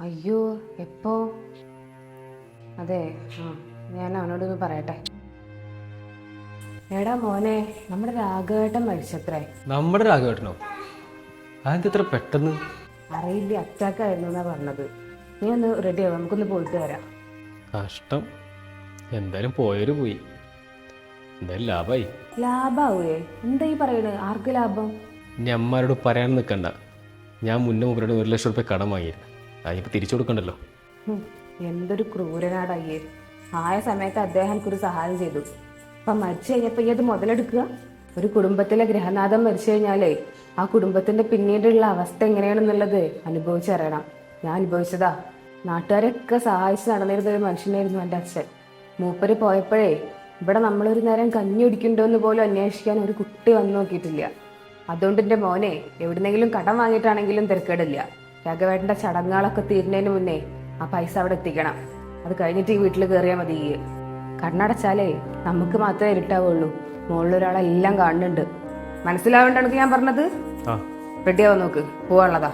അയ്യോ എപ്പോ? അതെ ആ ഞാൻ അവനോടൊന്ന് പറയട്ടെ. എടാ മോനെ നമ്മുടെ രാഘവേട്ടൻ മരിച്ചത്രേ. നമ്മുടെ രാഘവേട്ടനോ? അതെന്ത് ഇത്ര പെട്ടെന്ന്? അറിയില്ല അറ്റാക്കായിരുന്നു എന്നാ പറഞ്ഞത്. നീ ഒന്ന് റെഡി ആവാം? നമുക്കൊന്ന് പോയിട്ട് വരാം. കഷ്ടം. എന്തായാലും പോയൊരു പോയി. എന്തായാലും ലാഭായി. ലാഭാവേ എന്താ ഈ പറയണത് ആർക്ക് ലാഭം? ഞമ്മാരോട് പറയാൻ നിൽക്കണ്ട ഞാൻ മുന്നേ മുമ്പരോട് ഒരു ലക്ഷം റുപ്യ കടം വാങ്ങിയിരുന്നു. അതിപ്പോൾ തിരിച്ചു കൊടുക്കണ്ടല്ലോ. എന്തൊരു ക്രൂരനാടയ്യേ ആയ സമയത്ത് അദ്ദേഹം ഒരു സഹായം ചെയ്തു. അപ്പൊ മരിച്ചു കഴിഞ്ഞപ്പോ ഈ അത് മുതലെടുക്കുക. ഒരു കുടുംബത്തിലെ ഗ്രഹനാഥം മരിച്ചു കഴിഞ്ഞാലേ ആ കുടുംബത്തിന്റെ പിന്നീടുള്ള അവസ്ഥ എങ്ങനെയാണെന്നുള്ളത് അനുഭവിച്ചറിയണം ഞാൻ അനുഭവിച്ചതാ. നാട്ടുകാരൊക്കെ സഹായിച്ച് നടന്നിരുന്ന ഒരു മനുഷ്യനായിരുന്നു എന്റെ അച്ഛൻ. മൂപ്പര് പോയപ്പോഴേ ഇവിടെ നമ്മളൊരു നേരം കഞ്ഞി കുടിക്കണ്ടോ എന്ന് പോലും അന്വേഷിക്കാൻ ഒരു കുട്ടി വന്നു നോക്കിയിട്ടില്ല. അതുകൊണ്ട് എന്റെ മോനെ എവിടുന്നെങ്കിലും കടം വാങ്ങിയിട്ടാണെങ്കിലും തിരക്കേടില്ല. രാഘവേട്ടന്റെ ചടങ്ങുകളൊക്കെ തീരുന്നതിന് മുന്നേ ആ പൈസ അവിടെ എത്തിക്കണം. അത് കഴിഞ്ഞിട്ട് ഈ വീട്ടിൽ കയറിയാൽ മതി. കണ്ണടച്ചാലേ നമുക്ക് മാത്രമേ ഇരുട്ടാവുള്ളൂ. മുകളിലൊരാളെല്ലാം കാണുന്നുണ്ട്. മനസ്സിലാവേണ്ടത് ഞാൻ പറഞ്ഞത്? റെഡിയാവാൻ നോക്ക്. പോവാനുള്ളതാ.